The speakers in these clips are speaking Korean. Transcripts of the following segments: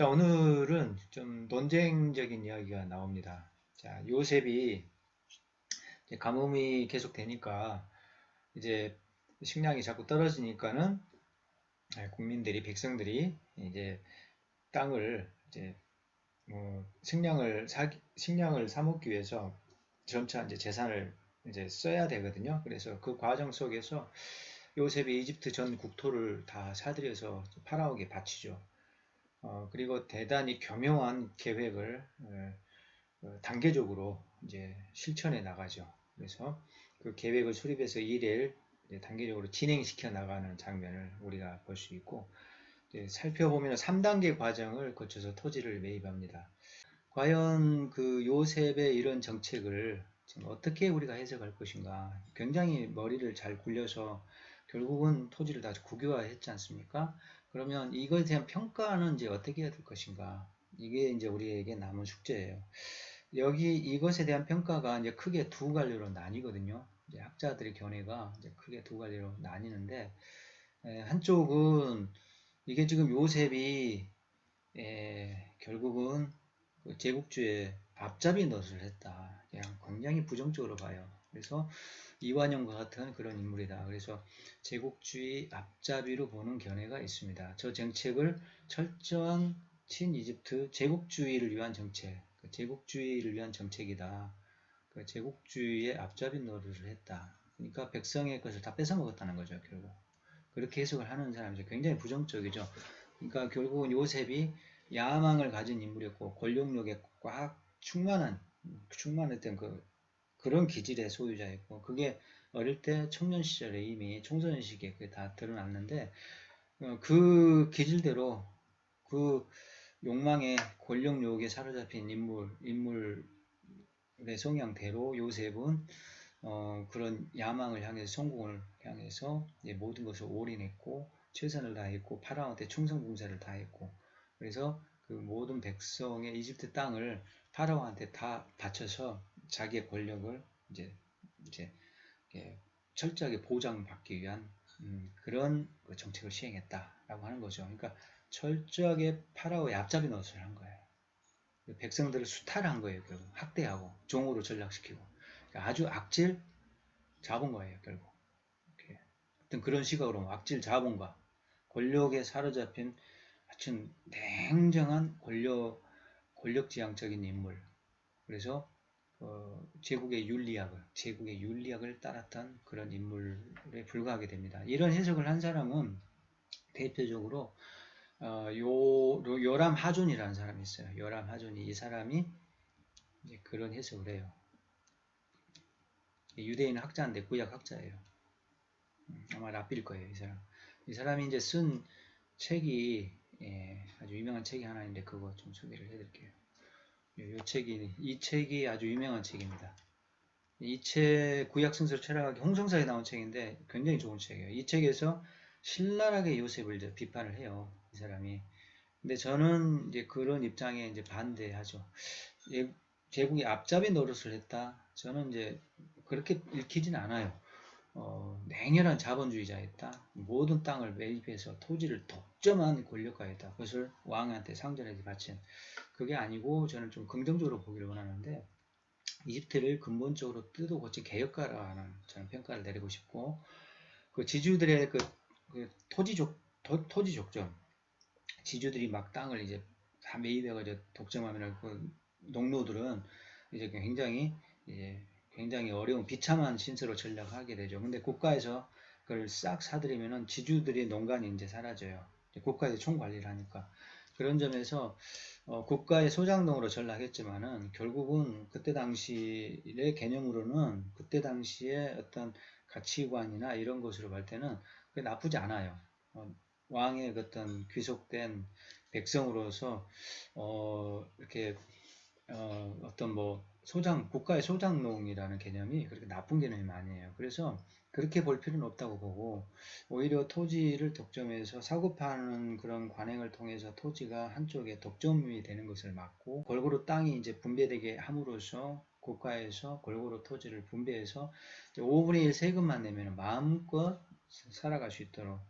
자, 오늘은 좀 논쟁적인 이야기가 나옵니다. 자, 요셉이 가뭄이 계속 되니까 이제 식량이 자꾸 떨어지니까는 국민들이 백성들이 이제 땅을 이제 뭐 식량을 사 식량을 사 먹기 위해서 점차 이제 재산을 이제 써야 되거든요. 그래서 그 과정 속에서 요셉이 이집트 전 국토를 다 사들여서 파라오에게 바치죠. 어, 그리고 대단히 교묘한 계획을 어, 어, 단계적으로 이제 실천해 나가죠. 그래서 그 계획을 수립해서 일을 단계적으로 진행시켜 나가는 장면을 우리가 볼 수 있고 살펴보면 3단계 과정을 거쳐서 토지를 매입합니다. 과연 그 요셉의 이런 정책을 어떻게 우리가 해석할 것인가 굉장히 머리를 잘 굴려서 결국은 토지를 다 국유화했지 않습니까? 그러면 이것에 대한 평가는 이제 어떻게 해야 될 것인가? 이게 이제 우리에게 남은 숙제예요. 여기 이것에 대한 평가가 이제 크게 두 갈래로 나뉘거든요. 이제 학자들의 견해가 이제 크게 두 갈래로 나뉘는데 에, 한쪽은 이게 지금 요셉이 에, 결국은 그 제국주의 앞잡이 노릇을 했다. 그냥 굉장히 부정적으로 봐요. 그래서 이완용과 같은 그런 인물이다. 그래서 제국주의 앞잡이로 보는 견해가 있습니다. 저 정책을 철저한 친이집트 제국주의를 위한 정책, 그 제국주의를 위한 정책이다. 그 제국주의의 앞잡이 노릇을 했다. 그러니까 백성의 것을 다 뺏어먹었다는 거죠, 결국. 그렇게 해석을 하는 사람이 굉장히 부정적이죠. 그러니까 결국은 요셉이 야망을 가진 인물이었고 권력력에 꽉 충만한 충만했던 그 그런 기질의 소유자였고 그게 어릴 때 청년 시절에 이미 청소년 시기에 그게 다 드러났는데 어, 그 기질대로 그 욕망의 권력 유혹에 사로잡힌 인물 인물의 성향대로 요셉은 어, 그런 야망을 향해서 성공을 향해서 모든 것을 올인했고 최선을 다했고 파라오한테 충성 봉사를 다했고 그래서 그 모든 백성의 이집트 땅을 파라오한테 다 바쳐서 자기의 권력을 이제 이제 철저하게 보장받기 위한 음, 그런 그 정책을 시행했다라고 하는 거죠. 그러니까 철저하게 파라오의 앞잡이 노릇을 한 거예요. 백성들을 수탈한 거예요. 결국 학대하고 종으로 전락시키고 그러니까 아주 악질 자본 거예요. 결국 이렇게 어떤 그런 시각으로 악질 자본과 권력에 사로잡힌 하여튼 냉정한 권력 권력지향적인 인물 그래서 어, 제국의 윤리학을 제국의 윤리학을 따랐던 그런 인물에 불과하게 됩니다. 이런 해석을 한 사람은 대표적으로 어, 요, 요람 하존이라는 사람이 있어요. 요람 하존이 이 사람이 그런 해석을 해요. 유대인 학자인데 구약 학자예요. 음, 아마 라필 거예요, 이 사람. 이 사람이 이제 쓴 책이 예, 아주 유명한 책이 하나 있는데 그거 좀 소개를 해드릴게요. 이 책이 이 책이 아주 유명한 책입니다. 이 책 구약 성서를 철학하기 홍성사에 나온 책인데 굉장히 좋은 책이에요. 이 책에서 신랄하게 요셉을 비판을 해요. 이 사람이. 근데 저는 이제 그런 입장에 이제 반대하죠. 예, 제국이 앞잡이 노릇을 했다. 저는 이제 그렇게 읽히진 않아요. 어, 냉혈한 자본주의자였다. 모든 땅을 매입해서 토지를 독 점한 권력가였다. 그것을 왕한테 상전에게 바친. 그게 아니고 저는 좀 긍정적으로 보기를 원하는데 이집트를 근본적으로 뜯어 고친 개혁가라는 저는 평가를 내리고 싶고 그 지주들의 그, 그 토지족 토, 토지 족점 지주들이 막 땅을 이제 다 매입해가지고 독점하면 그 농노들은 이제 굉장히 이제 굉장히 어려운 비참한 신세로 전락하게 되죠. 근데 국가에서 그걸 싹 사들이면은 지주들이 농간이 이제 사라져요. 국가에서 총관리를 하니까. 그런 점에서 어, 국가의 소장농으로 전락했지만은 결국은 그때 당시의 개념으로는 그때 당시에 어떤 가치관이나 이런 것으로 볼 때는 그게 나쁘지 않아요. 어, 왕의 어떤 귀속된 백성으로서 어, 이렇게 어, 어떤 뭐 소장, 국가의 소장농이라는 개념이 그렇게 나쁜 개념이 아니에요. 그래서 그렇게 볼 필요는 없다고 보고 오히려 토지를 독점해서 사고 파는 그런 관행을 통해서 토지가 한쪽에 독점이 되는 것을 막고 골고루 땅이 이제 분배되게 함으로써 국가에서 골고루 토지를 분배해서 5분의 1 세금만 내면 마음껏 살아갈 수 있도록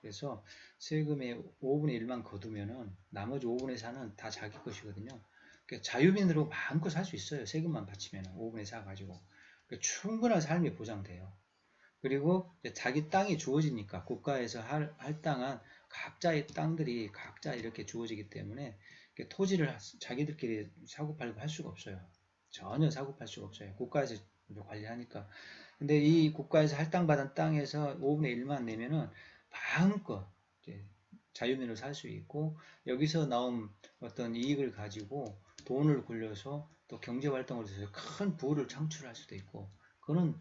그래서 세금의 5분의 1만 거두면은 나머지 5분의 4는 다 자기 것이거든요. 그러니까 자유민으로 마음껏 살 수 있어요. 세금만 바치면 5분의 4 가지고. 그러니까 충분한 삶이 보장돼요. 그리고 자기 땅이 주어지니까 국가에서 할, 할당한 각자의 땅들이 각자 이렇게 주어지기 때문에 토지를 자기들끼리 사고팔고 할 수가 없어요. 전혀 사고팔 수가 없어요. 국가에서 관리하니까. 근데 이 국가에서 할당받은 땅에서 5분의 1만 내면은 마음껏 자유민으로 살수 있고 여기서 나온 어떤 이익을 가지고 돈을 굴려서 또 경제활동을 해서 큰 부를 창출할 수도 있고 그는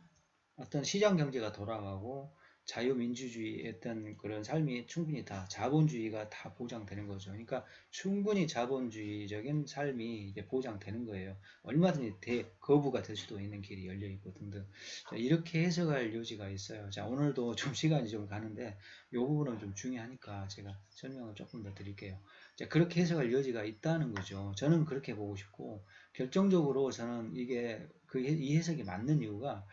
어떤 시장 경제가 돌아가고 자유민주주의 어떤 그런 삶이 충분히 다 자본주의가 다 보장되는 거죠. 그러니까 충분히 자본주의적인 삶이 이제 보장되는 거예요. 얼마든지 대 거부가 될 수도 있는 길이 열려 있고 등등. 자, 이렇게 해석할 여지가 있어요. 자, 오늘도 좀 시간이 좀 가는데 이 부분은 좀 중요하니까 제가 설명을 조금 더 드릴게요. 자, 그렇게 해석할 여지가 있다는 거죠. 저는 그렇게 보고 싶고 결정적으로 저는 이게 그 이 해석이 맞는 이유가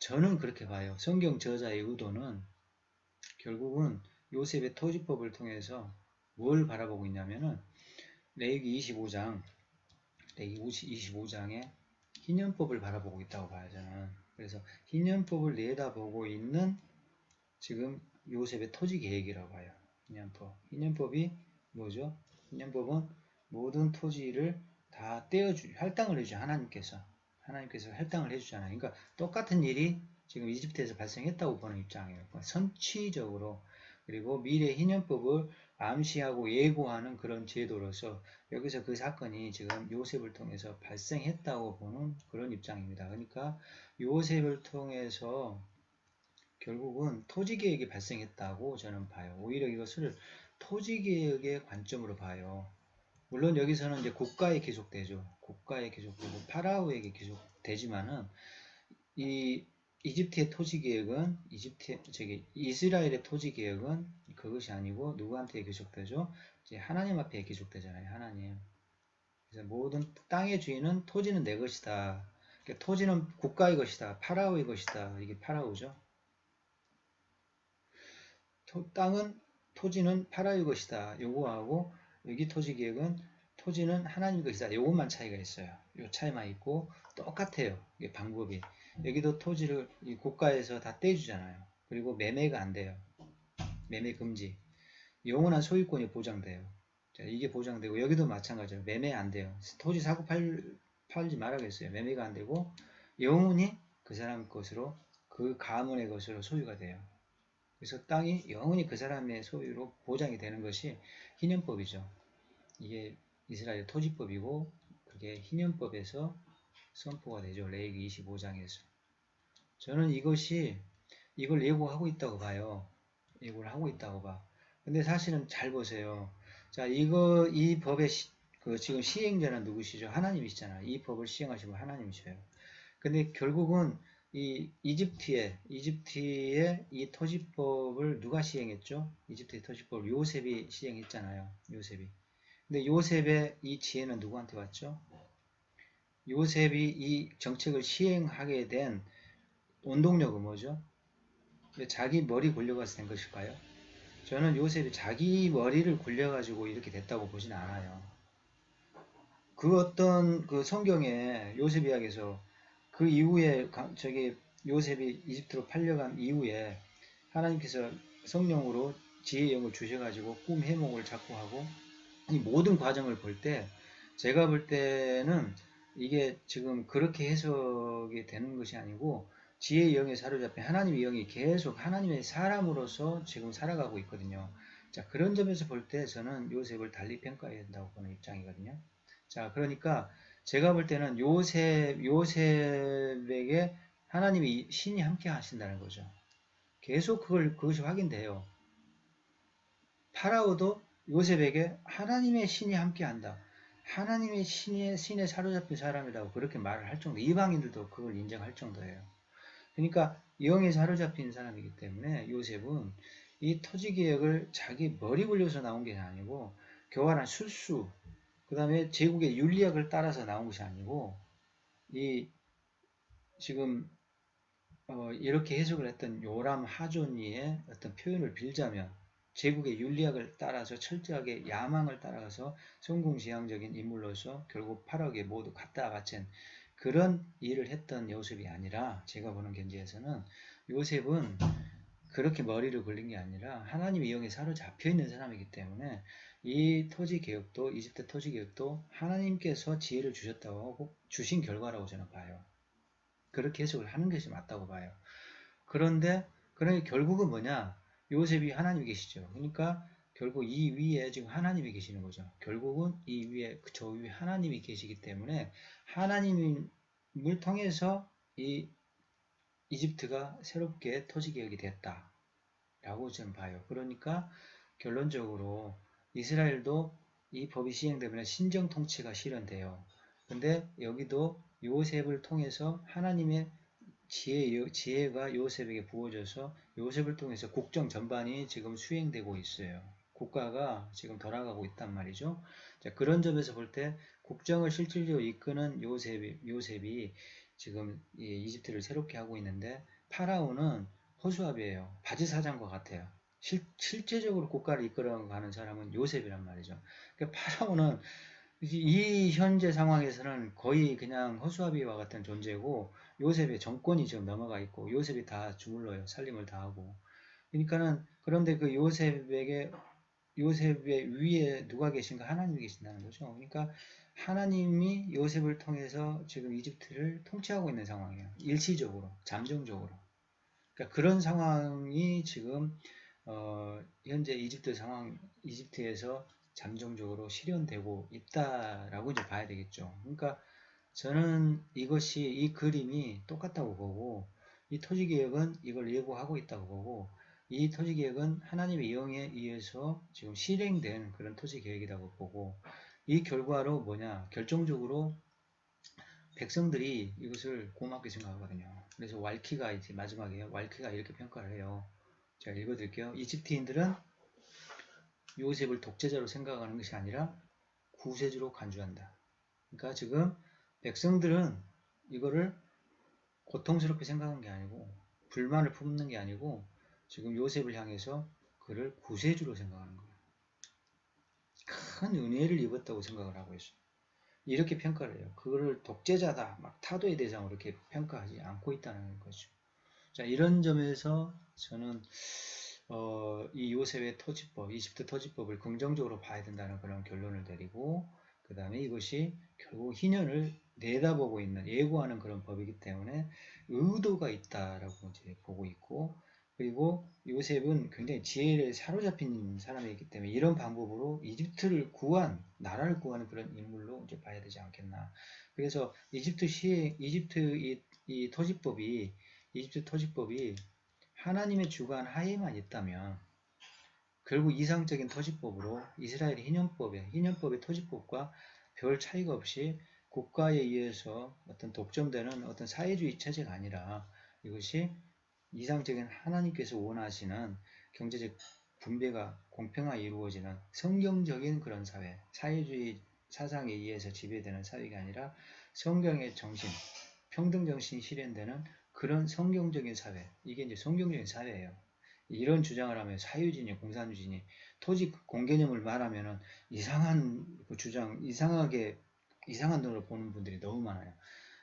저는 그렇게 봐요. 성경 저자의 의도는 결국은 요셉의 토지법을 통해서 뭘 바라보고 있냐면은 레이기 25장 레이기 25장에 희년법을 바라보고 있다고 봐요 저는 그래서 희년법을 내다보고 있는 지금 요셉의 토지 계획이라고 봐요 희년법 희년법이 뭐죠? 희년법은 모든 토지를 다 떼어주 할당을 해주 하나님께서 하나님께서 할당을 해주잖아요. 그러니까 똑같은 일이 지금 이집트에서 발생했다고 보는 입장이에요. 선취적으로 그리고 미래 희년법을 암시하고 예고하는 그런 제도로서 여기서 그 사건이 지금 요셉을 통해서 발생했다고 보는 그런 입장입니다. 그러니까 요셉을 통해서 결국은 토지개혁이 발생했다고 저는 봐요. 오히려 이것을 토지개혁의 관점으로 봐요. 물론 여기서는 이제 국가에 계속되죠. 국가에 계속되고 파라오에게 계속되지만은 이 이집트의 토지 계획은 이집트 저기 이스라엘의 토지 계획은 그것이 아니고 누구한테 계속되죠? 이제 하나님 앞에 계속되잖아요. 하나님. 그래서 모든 땅의 주인은 토지는 내 것이다. 그러니까 토지는 국가의 것이다. 파라오의 것이다. 이게 파라오죠. 토, 땅은 토지는 파라오의 것이다. 요거하고 여기 토지 계획은 토지는 하나님 것이다. 요것만 차이가 있어요. 요 차이만 있고 똑같아요. 이게 방법이. 여기도 토지를 이 국가에서 다 떼주잖아요. 그리고 매매가 안 돼요. 매매 금지. 영원한 소유권이 보장돼요. 자, 이게 보장되고 여기도 마찬가지로 매매 안 돼요. 토지 사고 팔, 팔지 말아야겠어요. 매매가 안 되고 영원히 그 사람 것으로 그 가문의 것으로 소유가 돼요. 그래서 땅이 영원히 그 사람의 소유로 보장이 되는 것이 희년법이죠. 이게 이스라엘 토지법이고 그게 희년법에서 선포가 되죠. 레이기 25장에서. 저는 이것이 이걸 예고하고 있다고 봐요. 예고를 하고 있다고 봐. 근데 사실은 잘 보세요. 자, 이거 이 법의 시, 그 지금 시행자는 누구시죠? 하나님이시잖아요. 이 법을 시행하시면 하나님이셔요. 근데 결국은 이 이집트의 이집트의 이 토지법을 누가 시행했죠? 이집트의 토지법을 요셉이 시행했잖아요. 요셉이. 근데 요셉의 이 지혜는 누구한테 왔죠? 요셉이 이 정책을 시행하게 된 원동력은 뭐죠? 자기 머리 굴려가서 된 것일까요? 저는 요셉이 자기 머리를 굴려가지고 이렇게 됐다고 보진 않아요. 그 어떤 그 성경에 요셉 이야기에서 그 이후에 저기 요셉이 이집트로 팔려간 이후에 하나님께서 성령으로 지혜의 영을 주셔가지고 꿈 해몽을 자꾸 하고 이 모든 과정을 볼 때 제가 볼 때는 이게 지금 그렇게 해석이 되는 것이 아니고 지혜의 영에 사로잡힌 하나님의 영이 계속 하나님의 사람으로서 지금 살아가고 있거든요. 자 그런 점에서 볼 때 저는 요셉을 달리 평가해야 된다고 보는 입장이거든요. 자 그러니까 제가 볼 때는 요셉, 요셉에게 하나님이 신이 함께 하신다는 거죠. 계속 그걸, 그것이 확인돼요. 파라오도 요셉에게 하나님의 신이 함께 한다. 하나님의 신의, 신에 사로잡힌 사람이라고 그렇게 말을 할 정도, 이방인들도 그걸 인정할 정도예요. 그러니까 영에 사로잡힌 사람이기 때문에 요셉은 이 토지 개혁을 자기 머리 굴려서 나온 게 아니고 교활한 술수, 그 다음에 제국의 윤리학을 따라서 나온 것이 아니고 이 지금 어 이렇게 해석을 했던 요람 하존이의 어떤 표현을 빌자면 제국의 윤리학을 따라서 철저하게 야망을 따라가서 성공지향적인 인물로서 결국 8억에 모두 갖다 바친 그런 일을 했던 요셉이 아니라 제가 보는 견지에서는 요셉은 그렇게 머리를 굴린 게 아니라 하나님 이용에 사로잡혀 있는 사람이기 때문에 이 토지 개혁도 이집트 토지 개혁도 하나님께서 지혜를 주셨다고 하고 주신 결과라고 저는 봐요. 그렇게 해석을 하는 것이 맞다고 봐요. 그런데 그러니 결국은 뭐냐? 요셉이 하나님이 계시죠. 그러니까 결국 이 위에 지금 하나님이 계시는 거죠. 결국은 이 위에 저 위에 하나님이 계시기 때문에 하나님을 통해서 이 이집트가 새롭게 토지 개혁이 됐다. 라고 저는 봐요. 그러니까 결론적으로 이스라엘도 이 법이 시행되면 신정 통치가 실현돼요. 근데 여기도 요셉을 통해서 하나님의 지혜, 지혜가 요셉에게 부어져서 요셉을 통해서 국정 전반이 지금 수행되고 있어요. 국가가 지금 돌아가고 있단 말이죠. 자, 그런 점에서 볼 때 국정을 실질적으로 이끄는 요셉이, 요셉이 지금 이집트를 새롭게 하고 있는데 파라오는 허수아비예요. 바지 사장과 같아요. 실, 실제적으로 국가를 이끌어가는 사람은 요셉이란 말이죠. 그러니까 파라오는 이 현재 상황에서는 거의 그냥 허수아비와 같은 존재고 요셉의 정권이 지금 넘어가 있고 요셉이 다 주물러요. 살림을 다 하고. 그러니까는 그런데 그 요셉에게 요셉의 위에 누가 계신가 하나님이 계신다는 거죠. 그러니까 하나님이 요셉을 통해서 지금 이집트를 통치하고 있는 상황이에요. 일시적으로, 잠정적으로. 그러니까 그런 상황이 지금 어, 현재 이집트 상황, 이집트에서 잠정적으로 실현되고 있다라고 이제 봐야 되겠죠. 그러니까 저는 이것이 이 그림이 똑같다고 보고 이 토지개혁은 이걸 예고하고 있다고 보고 이 토지개혁은 하나님의 영에 의해서 지금 실행된 그런 토지개혁이라고 보고 이 결과로 뭐냐 결정적으로 백성들이 이것을 고맙게 생각하거든요. 그래서 왈키가 이제 마지막에 왈키가 이렇게 평가를 해요. 제가 읽어드릴게요. 이집트인들은 요셉을 독재자로 생각하는 것이 아니라 구세주로 간주한다. 그러니까 지금 백성들은 이거를 고통스럽게 생각한 게 아니고 불만을 품는 게 아니고 지금 요셉을 향해서 그를 구세주로 생각하는 거예요. 큰 은혜를 입었다고 생각을 하고 있어요. 이렇게 평가를 해요. 그거를 독재자다, 막 타도의 대상으로 이렇게 평가하지 않고 있다는 거죠. 자, 이런 점에서 저는 어, 이 요셉의 토지법, 이집트 토지법을 긍정적으로 봐야 된다는 그런 결론을 내리고 그 다음에 이것이 결국 희년을 내다보고 있는 예고하는 그런 법이기 때문에 의도가 있다라고 이제 보고 있고 그리고 요셉은 굉장히 지혜를 사로잡힌 사람이기 때문에 이런 방법으로 이집트를 구한 나라를 구하는 그런 인물로 이제 봐야 되지 않겠나. 그래서 이집트 시행 이집트 이, 이 토지법이 이집트 토지법이 하나님의 주관 하에만 있다면 결국 이상적인 토지법으로 이스라엘의 희년법의 희년법의 토지법과 별 차이가 없이 국가에 의해서 어떤 독점되는 어떤 사회주의 체제가 아니라 이것이 이상적인 하나님께서 원하시는 경제적 분배가 공평하게 이루어지는 성경적인 그런 사회, 사회주의 사상에 의해서 지배되는 사회가 아니라 성경의 정신, 평등 정신이 실현되는 그런 성경적인 사회, 이게 이제 성경적인 사회예요. 이런 주장을 하면 사유진이, 공산주진이 토지 공개념을 말하면은 이상한 그 주장, 이상하게 이상한 눈으로 보는 분들이 너무 많아요.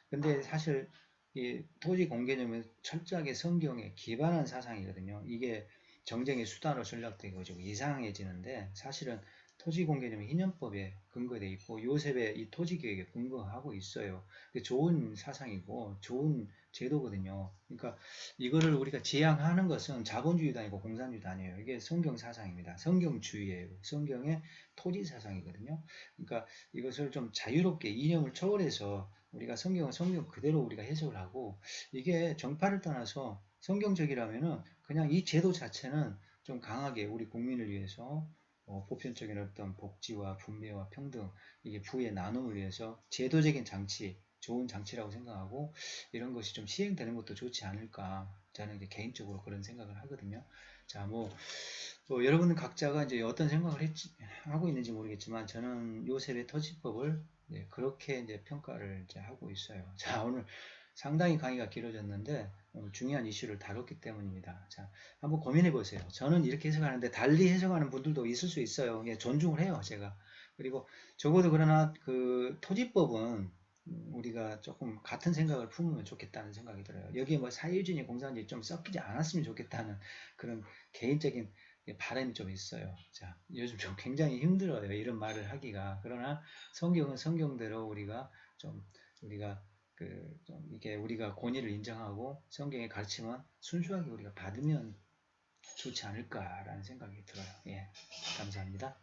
근데 사실 이 토지 공개념은 철저하게 성경에 기반한 사상이거든요. 이게 정쟁의 수단으로 전략되고 이상해지는데 사실은 토지 공개념이 희년법에 근거되어 있고 요셉의 이 토지 계획에 근거하고 있어요. 좋은 사상이고 좋은 제도거든요. 그러니까 이거를 우리가 지향하는 것은 자본주의도 아니고 공산주의도 아니에요. 이게 성경 사상입니다. 성경주의예요. 성경의 토지 사상이거든요. 그러니까 이것을 좀 자유롭게 이념을 초월해서 우리가 성경은 성경 그대로 우리가 해석을 하고 이게 정파를 떠나서 성경적이라면은 그냥 이 제도 자체는 좀 강하게 우리 국민을 위해서 어, 보편적인 어떤 복지와 분배와 평등 이게 부의 나눔을 위해서 제도적인 장치 좋은 장치라고 생각하고 이런 것이 좀 시행되는 것도 좋지 않을까 저는 이제 개인적으로 그런 생각을 하거든요. 자, 뭐, 뭐 여러분 각자가 이제 어떤 생각을 했지, 하고 있는지 모르겠지만 저는 요셉의 터지법을 네, 그렇게 이제 평가를 이제 하고 있어요. 자, 오늘 상당히 강의가 길어졌는데 오늘 중요한 이슈를 다뤘기 때문입니다. 자, 한번 고민해 보세요. 저는 이렇게 해석하는데 달리 해석하는 분들도 있을 수 있어요. 예, 존중을 해요, 제가. 그리고 적어도 그러나 그 토지법은 음, 우리가 조금 같은 생각을 품으면 좋겠다는 생각이 들어요. 여기에 뭐 사유주의 공산주의 좀 섞이지 않았으면 좋겠다는 그런 개인적인 바람이 좀 있어요. 자, 요즘 좀 굉장히 힘들어요. 이런 말을 하기가. 그러나 성경은 성경대로 우리가 좀 우리가 그 좀 이게 우리가 권위를 인정하고 성경의 가르침은 순수하게 우리가 받으면 좋지 않을까라는 생각이 들어요. 예, 감사합니다.